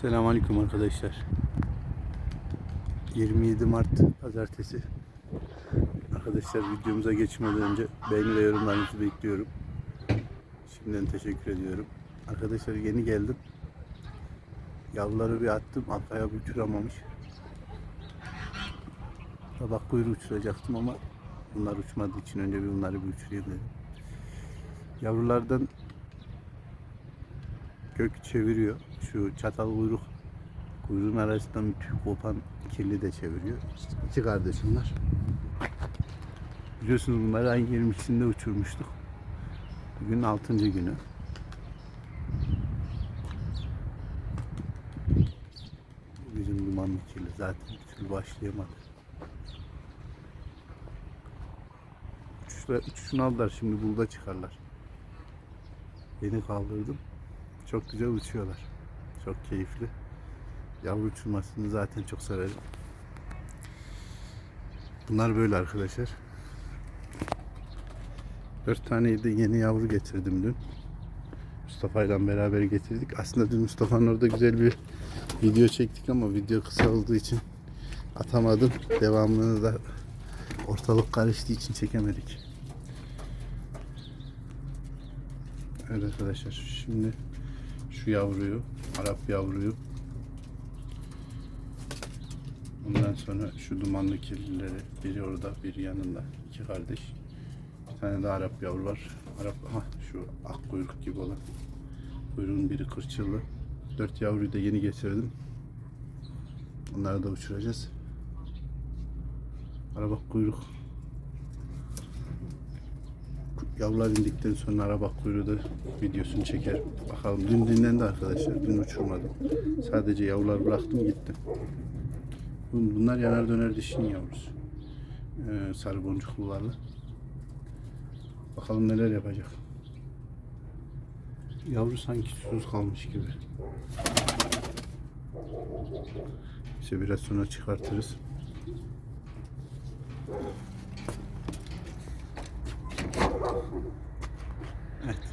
Selamünaleyküm arkadaşlar. 27 Mart Pazartesi. Arkadaşlar videomuza geçmeden önce beğeni ve yorumlarınızı bekliyorum. Şimdiden teşekkür ediyorum. Arkadaşlar yeni geldim. Yavruları bir attım. Bir uçuramamış. Tabak kuyruğu uçuracaktım ama bunlar uçmadığı için önce bir bunları bir uçurayım dedim. Yavrulardan gök çeviriyor. Şu çatal kuyruk kuyruğun arasından bir tüy kopan kirli de çeviriyor. İki kardeş bunlar. Biliyorsunuz bunları aynı 22'sinde uçurmuştuk. Bugün 6. günü. Bizim dumanlı kirli zaten bir türlü başlayamadı. Uçuşla, uçuşunu aldılar şimdi bulda çıkarlar. Yeni kaldırdım. Çok güzel uçuyorlar. Çok keyifli. Yavru uçurmasını zaten çok severim. Bunlar böyle arkadaşlar. Dört tane de yeni yavru getirdim dün. Mustafa ile beraber getirdik. Aslında dün Mustafa'nın orada güzel bir video çektik ama video kısa olduğu için atamadım. Devamını da ortalık karıştığı için çekemedik. Evet arkadaşlar şimdi şu yavruyu, Arap yavruyu Ondan sonra şu dumanlı kirlileri biri orada, biri yanında. iki kardeş. Bir tane de Arap yavru var. Arap, ha şu ak kuyruk gibi olan. Kuyruğun biri kırçıllı. Dört yavruyu da yeni getirdim. Onları da uçuracağız. Araba kuyruk. Yavrular indikten sonra araba kuyruğu da videosunu çeker. Bakalım dün dinlendi arkadaşlar. Dün uçurmadım. Sadece yavrular bıraktım gittim. Bun- Bunlar yanar döner dişinin yavrusu. Ee, sarı boncuklularla. Bakalım neler yapacak. Yavru sanki susuz kalmış gibi. İşte biraz sonra çıkartırız.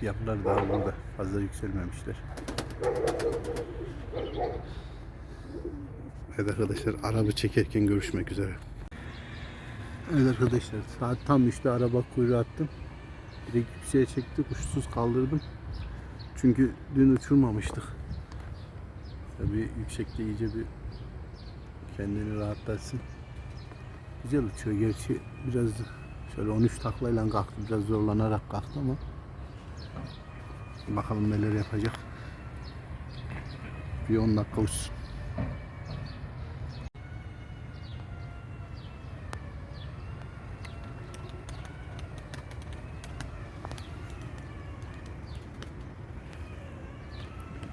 Yavrular daha burada. Fazla yükselmemişler. Evet arkadaşlar araba çekerken görüşmek üzere. Evet arkadaşlar saat tam işte araba kuyruğu attım. Direkt yükseğe çekti kuşsuz kaldırdım. Çünkü dün uçurmamıştık. Tabii yüksekte iyice bir kendini rahatlatsın. Güzel uçuyor gerçi biraz şöyle 13 taklayla kalktı biraz zorlanarak kalktı ama bakalım neler yapacak. Bir 10 dakika uçsun.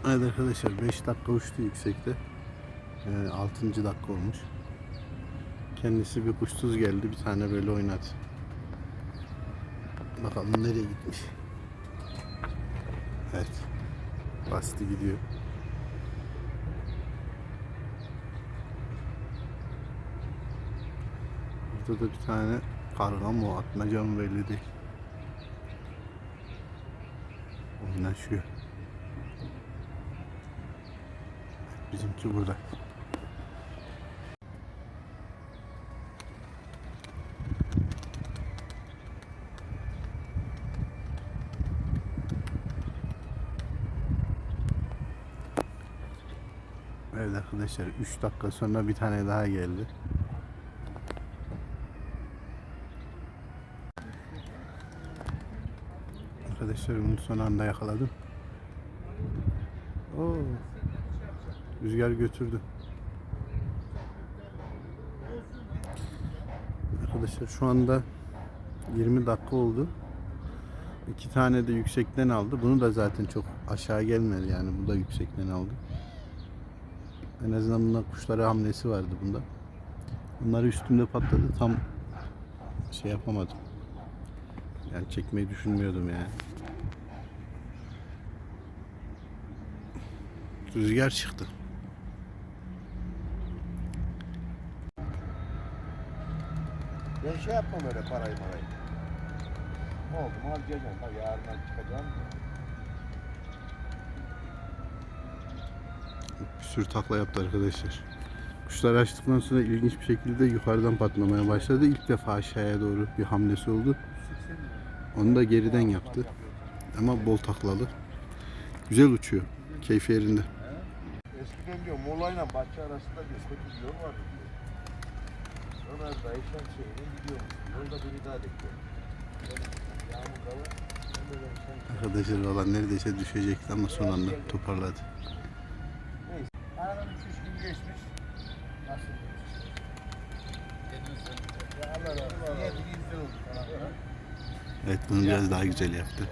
Evet arkadaşlar 5 dakika uçtu yüksekte. Ee, 6. dakika olmuş. Kendisi bir kuşsuz geldi. Bir tane böyle oynadı. Bakalım nereye gitmiş. Evet. Bastı gidiyor. Burada da bir tane karga mı atmaca mı belli değil. Oynaşıyor. Bizimki burada. Evet arkadaşlar 3 dakika sonra bir tane daha geldi. Arkadaşlar bunu son anda yakaladım. Oo. Rüzgar götürdü. Arkadaşlar şu anda 20 dakika oldu. İki tane de yüksekten aldı. Bunu da zaten çok aşağı gelmedi yani. Bu da yüksekten aldı. En azından bunda kuşlara hamlesi vardı bunda. Bunları üstümde patladı. Tam şey yapamadım. Yani çekmeyi düşünmüyordum yani. Rüzgar çıktı. Ben şey yapmam öyle parayı marayı. Ne oldu mu harcayacaksın. Tabii yarından çıkacağım. Sürü takla yaptı arkadaşlar. Kuşlar açtıktan sonra ilginç bir şekilde yukarıdan patlamaya başladı. İlk defa aşağıya doğru bir hamlesi oldu. Onu da geriden yaptı. Ama bol taklalı. Güzel uçuyor. Keyfi yerinde. Eskiden diyor Mola'yla bahçe arasında diyor kötü bir yol vardı diyor. Ömer dayı şemsiyeyle gidiyormuş. Yolda biri daha bekliyor. Arkadaşlar valla neredeyse düşecekti ama son anda toparladı. Aradan 3 gün geçmiş. Nasıl Ya Allah razı olsun. Niye bir güzel oldu falan. Evet bunu biraz daha güzel yaptı.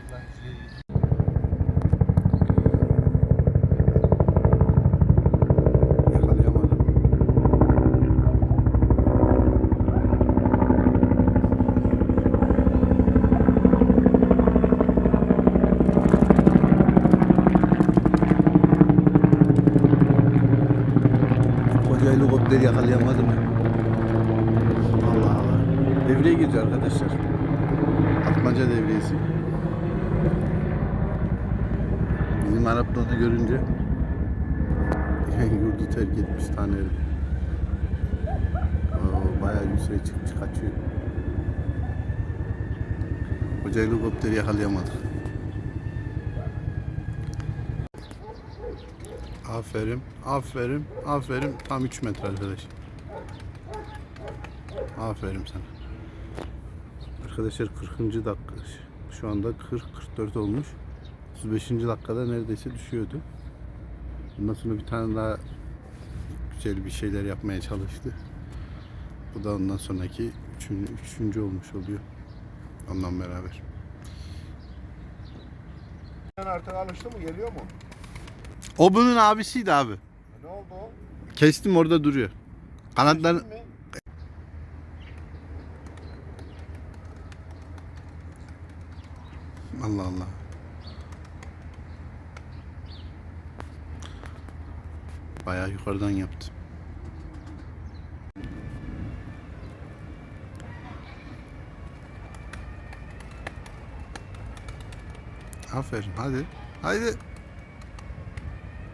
Helikopteri yakalayamadım ya. Allah Allah. Devreye gireceğiz arkadaşlar. Atmaca devriyesi. Bizim Arap da görünce yurdu terk etmiş taneri. Oo, bayağı yükseğe çıkmış kaçıyor. Koca helikopteri yakalayamadık. Aferin, aferin, aferin. Tam 3 metre arkadaş. Aferin sana. Arkadaşlar 40. dakika. Şu anda 40-44 olmuş. 35. dakikada neredeyse düşüyordu. Ondan sonra bir tane daha güzel bir şeyler yapmaya çalıştı. Bu da ondan sonraki üçüncü, üçüncü olmuş oluyor. Ondan beraber. Sen artık alıştı mı? Geliyor mu? O bunun abisiydi abi. Ne oldu o? Kestim orada duruyor. Kanatları Alıştın mı? Allah Allah. Bayağı yukarıdan yaptı. Aferin hadi. Haydi.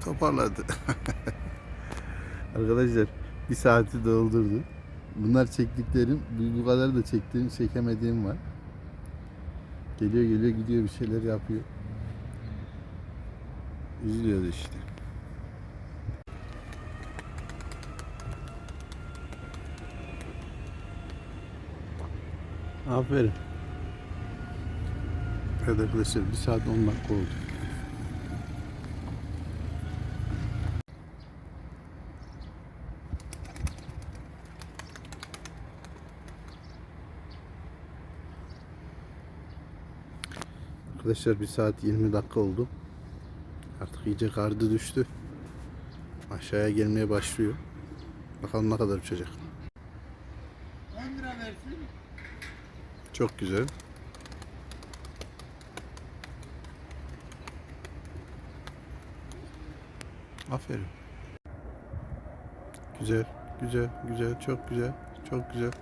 Toparladı. Arkadaşlar bir saati doldurdu. Bunlar çektiklerim. Bu- kadar da çektiğim, çekemediğim var. Geliyor geliyor gidiyor bir şeyler yapıyor. Üzülüyordu işte. Aferin. Evet arkadaşlar bir saat 10 dakika oldu. Arkadaşlar bir saat 20 dakika oldu. Artık iyice kardı düştü. Aşağıya gelmeye başlıyor. Bakalım ne kadar uçacak. 10 lira versin. Çok güzel. Aferin. Güzel, güzel, güzel, çok güzel, çok güzel.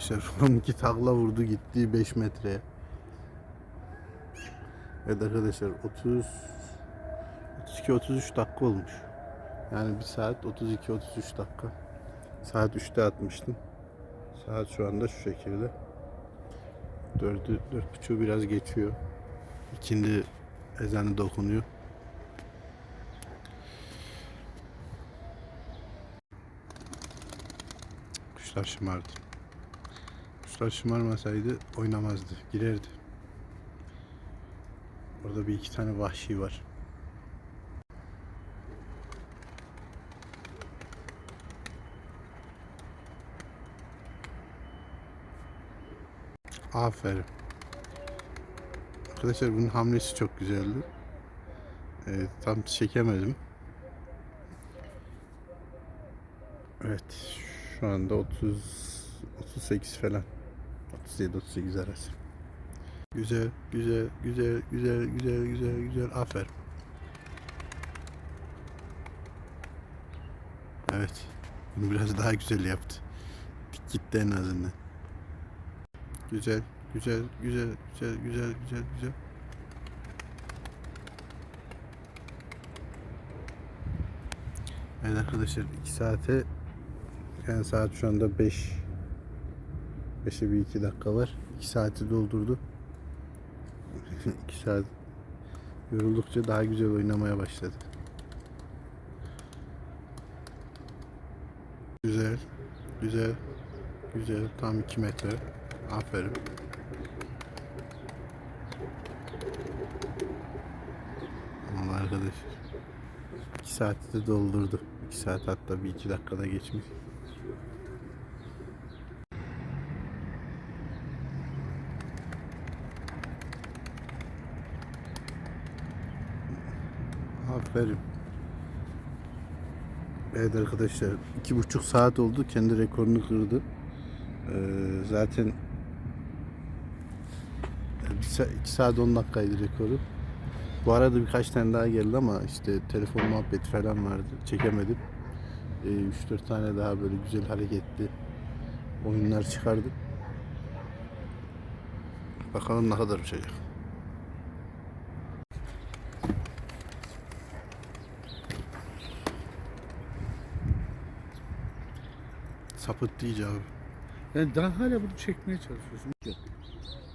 Arkadaşlar iki takla vurdu gitti 5 metreye. Evet arkadaşlar 30 32-33 dakika olmuş. Yani 1 saat 32-33 dakika. Saat 3'te atmıştım. Saat şu anda şu şekilde. 4'ü 4.30 biraz geçiyor. İkindi ezanı dokunuyor. Kuşlar şımardı. Kuşlar şımarmasaydı oynamazdı, girerdi. Orada bir iki tane vahşi var. Aferin. Arkadaşlar bunun hamlesi çok güzeldi. Evet, tam çekemedim. Evet, şu anda 30 38 falan. 37 38 arası. Güzel, güzel, güzel, güzel, güzel, güzel, güzel. Aferin. Evet. Bunu biraz daha güzel yaptı. Gitti en azından. Güzel, güzel, güzel, güzel, güzel, güzel, güzel. Evet arkadaşlar 2 saate yani saat şu anda 5 5'e bir 2 dakika var. 2 saati doldurdu. 2 saat yoruldukça daha güzel oynamaya başladı. Güzel, güzel, güzel. Tam 2 metre. Aferin. Allah arkadaşlar. 2 saati de doldurdu. 2 saat hatta bir 2 dakikada geçmiş. Aferin. Evet arkadaşlar iki buçuk saat oldu kendi rekorunu kırdı. Ee, zaten 2 saat 10 dakikaydı rekoru. Bu arada birkaç tane daha geldi ama işte telefon muhabbeti falan vardı. Çekemedim. 3-4 tane daha böyle güzel hareketli oyunlar çıkardık. Bakalım ne kadar uçacak. Sapıttı iyice abi. Yani daha hala bunu çekmeye çalışıyorsun.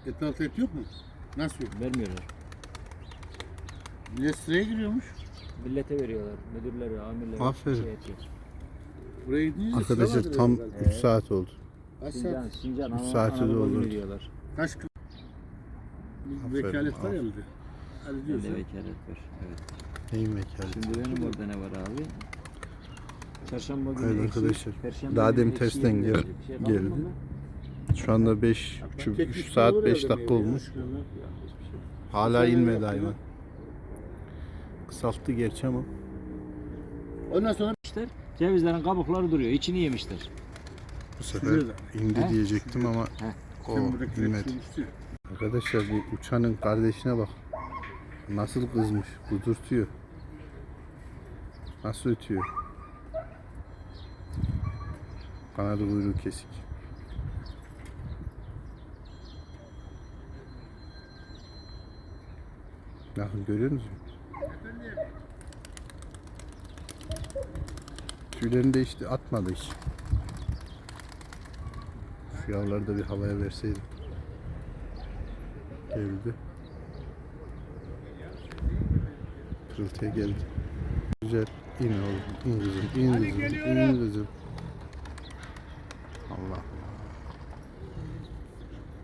Etrafta et yok mu? Nasıl yok? Vermiyorlar. Millet sıraya giriyormuş. Millete veriyorlar. Müdürleri, amirleri. Aferin. Şey yapıyor. Buraya gidince sıra Arkadaşlar vardır tam herhalde. 3 saat oldu. Kaç Sincan, saat? Sincan Üç ana, saati Anadolu doldurdu. günü diyorlar. Kaç kıl? Aferin, Bir vekalet var aferin. ya bizde. Hadi Bende diyorsun. vekalet var. Evet. Neyin vekaleti? Şimdi benim orada ne var abi? Çarşamba günü Evet eksi, arkadaşlar, Perşembe daha günü demin eksi yirmi gel- derece. Bir şey kaldı mı geldi. bunda? Şu anda 5 3 saat 5 dakika olmuş. Şey. Hala inmedi hayvan. Kısalttı gerçi ama. Ondan sonra İşte Cevizlerin kabukları duruyor. İçini yemişler. Bu sefer Sürüyor indi He? diyecektim ama o inmedi. Arkadaşlar bu uçanın kardeşine bak. Nasıl kızmış. Kudurtuyor. Nasıl ötüyor. Kanadı kuyruğu kesik. Bakın görüyor musunuz? Tüylerini de işte atmadı hiç. Şu yavruları da bir havaya verseydim. Geldi. Pırıltıya geldi. Güzel. İn oğlum. in kızım. in kızım. in kızım. Allah Allah.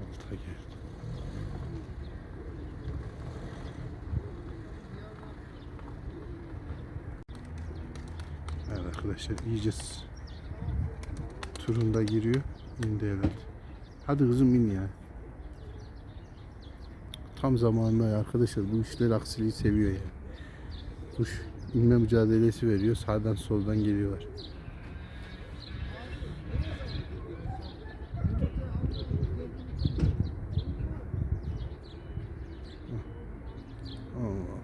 Olta geldi. Evet arkadaşlar iyice turunda giriyor. İndi evet. Hadi kızım in ya. Tam zamanında ya arkadaşlar bu işler aksiliği seviyor yani. Kuş inme mücadelesi veriyor. Sağdan soldan geliyorlar. Allah.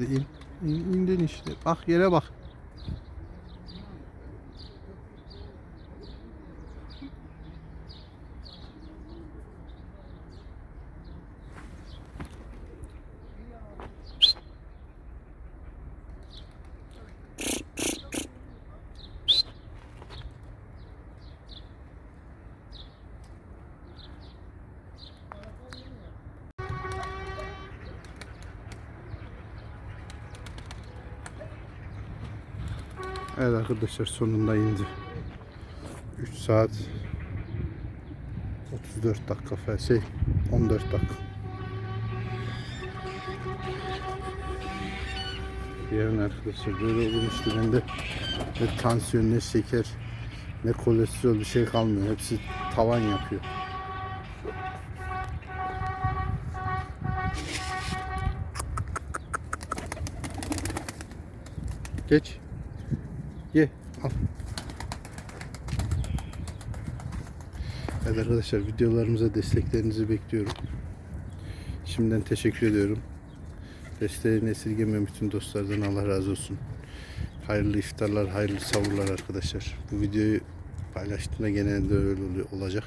Hadi in. İn, indin işte. Bak yere bak. Evet arkadaşlar sonunda indi. 3 saat 34 dakika şey 14 dakika. Yarın arkadaşlar böyle olmuştu bende ne tansiyon ne şeker ne kolesterol bir şey kalmıyor. Hepsi tavan yapıyor. Geç. Ye. Al. Evet arkadaşlar videolarımıza desteklerinizi bekliyorum. Şimdiden teşekkür ediyorum. Desteğini esirgemeyen bütün dostlardan Allah razı olsun. Hayırlı iftarlar, hayırlı savurlar arkadaşlar. Bu videoyu paylaştığımda genelde öyle olacak.